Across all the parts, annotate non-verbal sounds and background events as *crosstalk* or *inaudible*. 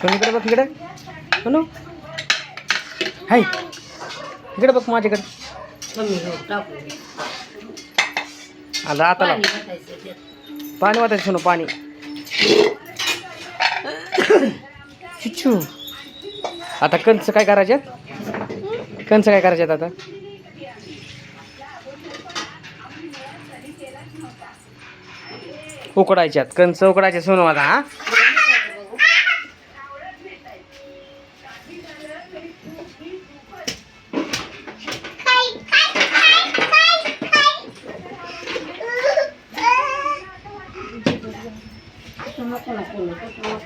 सोनीकडे बघ इकडे. सोनू हाय. इकडे बघ माझ्याकडे. आला आता लाव. पाणी वाटायचं सोनू पाणी. चिच्चू. आता कंच काय करायचे कंच काय करायचे आता? उकडायच्यात. कंच उकडायचे सोनू आता हा.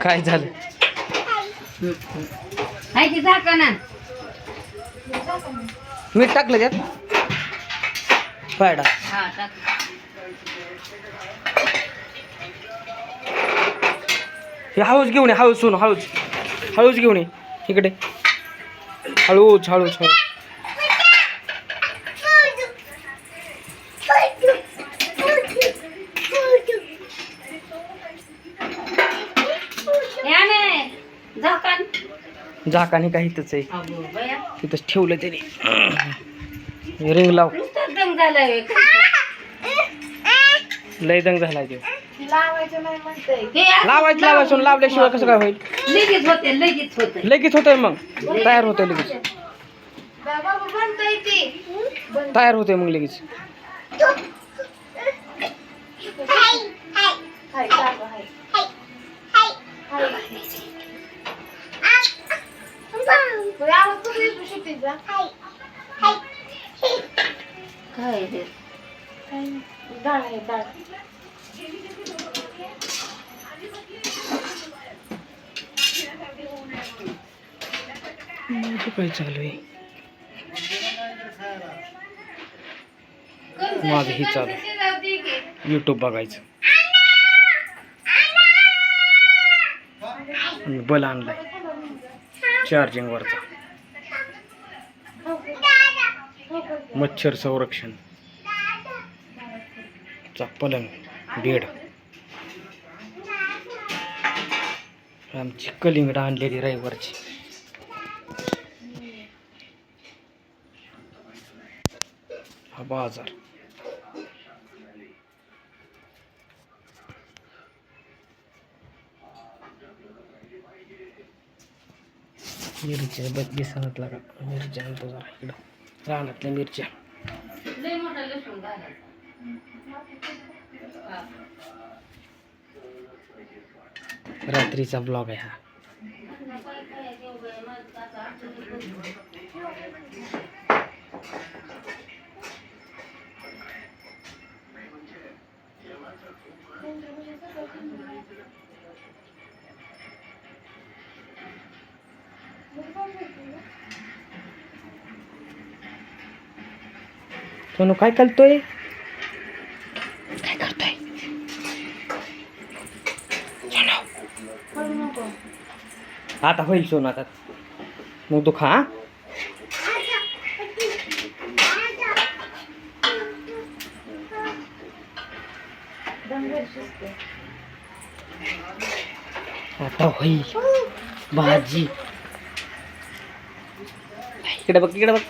काय झालं? हाय की झाका ना. मीठ टाकलं त्यात हा टाक. हे हळूच घेऊन ये हळूच सोनू हळूच. हळूच घेऊन ये इकडे. हळूच हळूच हळूच या ने झाकान झाकाने काही इथंच आहे. तिथंच ठेवलं त्याने. रिंग लाव. दम झालाय. लय दंग झालाय ते. लावायचं लावायचं लावल्याशिवाय कसं काय होईल? लगेच होते लगेच होते. लगेच होतंय मग. तयार होतंय लगेच. तयार होतंय मग लगेच. काय हे काय चालू आहे माझं चालू यूट्यूब बघायचं बल आणलाय चार्जिंगवरचा मच्छर संरक्षण. चा पलंग बेड. आमची कलिंगड आणलेली रविवारची. हा बाजार. मिरच्या बदली सांगितला का? मिरच्या आणतो जरा इकडं. रानातल्या मिरच्या. रात्रीचा ब्लॉग आहे हा. सोनू काय करतोय? काय करतोय? आता होईल सोनू आता. मग तू खा? आता होईल भाजी. इकडे बघ इकडे बघ.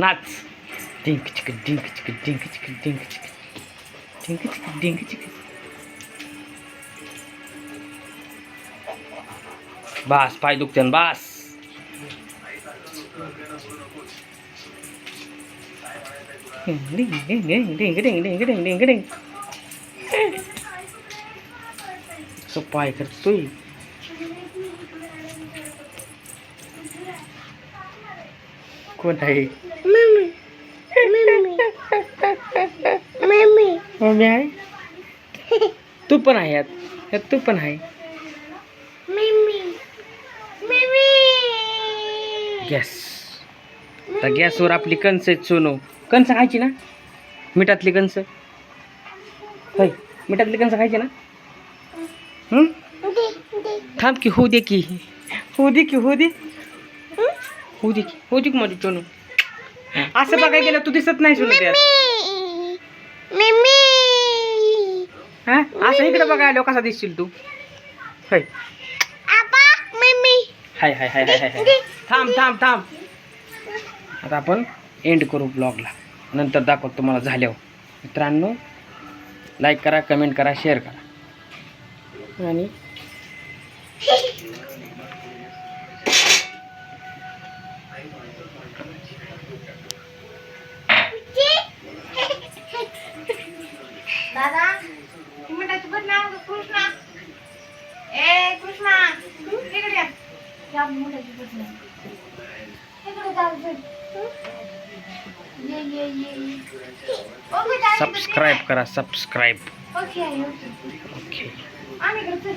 nuts. Dink chicka dink chicka dink chicka dink chicka dink chicka dink chicka. Bas, pai duk dan bas. Ding ding ding ding ding ding ding ding ding. Supaya kertui. Kau dah. Mummy आहे? तू पण आहे यात. यात तू पण आहे. Gas आता गॅसवर आपली कणस आहेत सोनू. कणस खायची ना? मिठातली कणस. होय मिठातली कणस खायची ना? हं? थांब की होऊ दे की. होऊ दे की होऊ दे. हं? होऊ दे की होऊ दे की माझी सोनू. असं बघायला गेलं तू दिसत नाही सोनू त्यात. हा? असं इकडे बघा आलो कसा दिसशील तू. होय. हाय हाय हाय हाय हाय हाय. थांब थांब थांब. आता आपण एंड करू ब्लॉगला नंतर दाखवतो तुम्हाला झाल्यावर. मित्रांनो लाईक करा कमेंट करा शेअर करा. आणि *laughs* दादा मिठाची बदला कृष्णा ए कृष्णा इकडे या. या मिठाची बदला इकडे जाऊ ये ये ये ये. ओके, चालेल. सबस्क्राईब करा सबस्क्राईब ओके ओके ओके आम्ही चल.